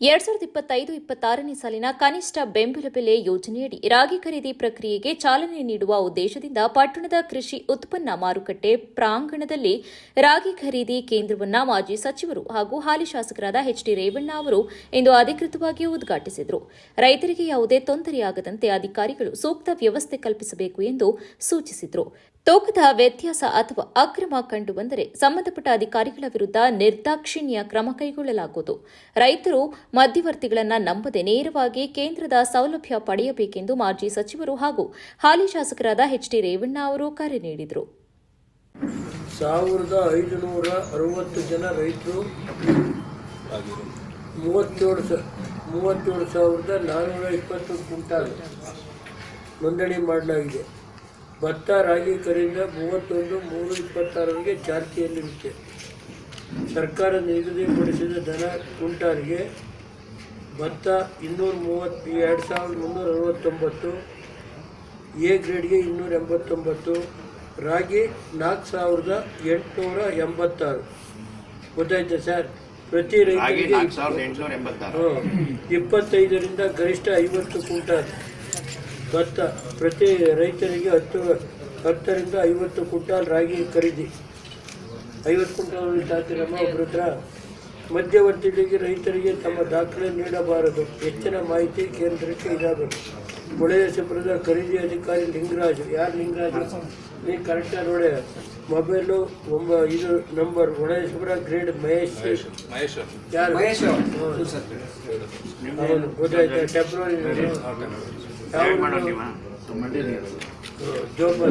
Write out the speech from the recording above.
ಎರಡ್ ಸಾವಿರದ ಇಪ್ಪತ್ತೈದು, ಇಪ್ಪತ್ತಾರನೇ ಸಾಲಿನ ಕನಿಷ್ಠ ಬೆಂಬಲ ಬೆಲೆ ಯೋಜನೆಯಡಿ ರಾಗಿ ಖರೀದಿ ಪ್ರಕ್ರಿಯೆಗೆ ಚಾಲನೆ ನೀಡುವ ಉದ್ದೇಶದಿಂದ ಪಟ್ಟಣದ ಕೃಷಿ ಉತ್ಪನ್ನ ಮಾರುಕಟ್ಟೆ ಪ್ರಾಂಗಣದಲ್ಲಿ ರಾಗಿ ಖರೀದಿ ಕೇಂದ್ರವನ್ನು ಮಾಜಿ ಸಚಿವರು ಹಾಗೂ ಹಾಲಿ ಶಾಸಕರಾದ ಎಚ್ ಡಿ ರೇವಣ್ಣ ಅವರು ಇಂದು ಅಧಿಕೃತವಾಗಿ ಉದ್ಘಾಟಿಸಿದರು. ರೈತರಿಗೆ ಯಾವುದೇ ತೊಂದರೆಯಾಗದಂತೆ ಅಧಿಕಾರಿಗಳು ಸೂಕ್ತ ವ್ಯವಸ್ಥೆ ಕಲ್ಪಿಸಬೇಕು ಎಂದು ಸೂಚಿಸಿದರು. ತೂಕದ ವ್ಯತ್ಯಾಸ ಅಥವಾ ಅಕ್ರಮ ಕಂಡುಬಂದರೆ ಸಂಬಂಧಪಟ್ಟ ಅಧಿಕಾರಿಗಳ ವಿರುದ್ಧ ನಿರ್ದಾಕ್ಷಿಣ್ಯ ಕ್ರಮ ಕೈಗೊಳ್ಳಲಾಗುವುದು. ರೈತರು ಮಧ್ಯವರ್ತಿಗಳನ್ನು ನಂಬದೆ ನೇರವಾಗಿ ಕೇಂದ್ರದ ಸೌಲಭ್ಯ ಪಡೆಯಬೇಕೆಂದು ಮಾಜಿ ಸಚಿವರು ಹಾಗೂ ಹಾಲಿ ಶಾಸಕರಾದ ಎಚ್ ಡಿ ರೇವಣ್ಣ ಅವರು ಕರೆ ನೀಡಿದರು. ಮೂವತ್ತೇಳು ಸಾವಿರದ ನಾನ್ನೂರ ಇಪ್ಪತ್ತು ಕ್ವಿಂಟಾಲ್ ನೋಂದಣಿ ಮಾಡಲಾಗಿದೆ. ಭತ್ತ ರಾಗಿ ಕರಿಂದ ಮೂವತ್ತೊಂದು ಮೂರು ಇಪ್ಪತ್ತಾರರಿಗೆ ಚಾಲ್ತಿಯಲ್ಲಿರುತ್ತೆ ಸರ್ಕಾರ ನಿಗದಿಪಡಿಸಿದ ದನ ಕುಂಟಾರಿಗೆ ಭತ್ತ ಇನ್ನೂರ ಮೂವತ್ತು ಎರಡು ಸಾವಿರದ ಮುನ್ನೂರ ಅರವತ್ತೊಂಬತ್ತು ಎ ಗ್ರೇಡ್ಗೆ ಇನ್ನೂರ ಎಂಬತ್ತೊಂಬತ್ತು ರಾಗಿ ನಾಲ್ಕು ಸಾವಿರದ ಎಂಟುನೂರ ಎಂಬತ್ತಾರು. ಗೊತ್ತಾಯ್ತಾ ಸರ್? ಪ್ರತಿ ರಾಗಿ ರೈತರಿಗೆ. ಇಪ್ಪತ್ತೈದರಿಂದ ಗರಿಷ್ಠ ಐವತ್ತು ಕ್ವಿಂಟಾಲ್. ಭತ್ತ ಪ್ರತಿ ರೈತರಿಗೆ ಹತ್ತು ಹತ್ತರಿಂದ ಐವತ್ತು ಕ್ವಿಂಟಾಲ್ ರಾಗಿ ಖರೀದಿ. ಐವತ್ತು ಕ್ವಿಂಟಾಲ್ ಸಾಕಿರಮ್ಮ ಒಬ್ಬರ ಹತ್ರ ಮಧ್ಯವರ್ತಿಗಳಿಗೆ ರೈತರಿಗೆ ತಮ್ಮ ದಾಖಲೆ ನೀಡಬಾರದು. ಹೆಚ್ಚಿನ ಮಾಹಿತಿ ಕೇಂದ್ರಕ್ಕೆ ಇದಾಗಬೇಕು. ಹೊಳೆಯಸಪುರದ ಖರೀದಿ ಅಧಿಕಾರಿ ಲಿಂಗರಾಜು. ಯಾರು ಲಿಂಗರಾಜು? ನೀವು ಕರೆಕ್ಟಾಗಿ ನೋಡಿ. ಮೊಬೈಲು ಒಂಬ ಇದು ನಂಬರ್ ಹೊಳೆಯಸಪುರ ಗ್ರೇಡ್ ಮಹೇಶ್. ಯಾರು? ಗೊತ್ತಾಯ್ತಾ? ಫೆಬ್ರವರಿ ಗೈಡ್ ತುಂಬ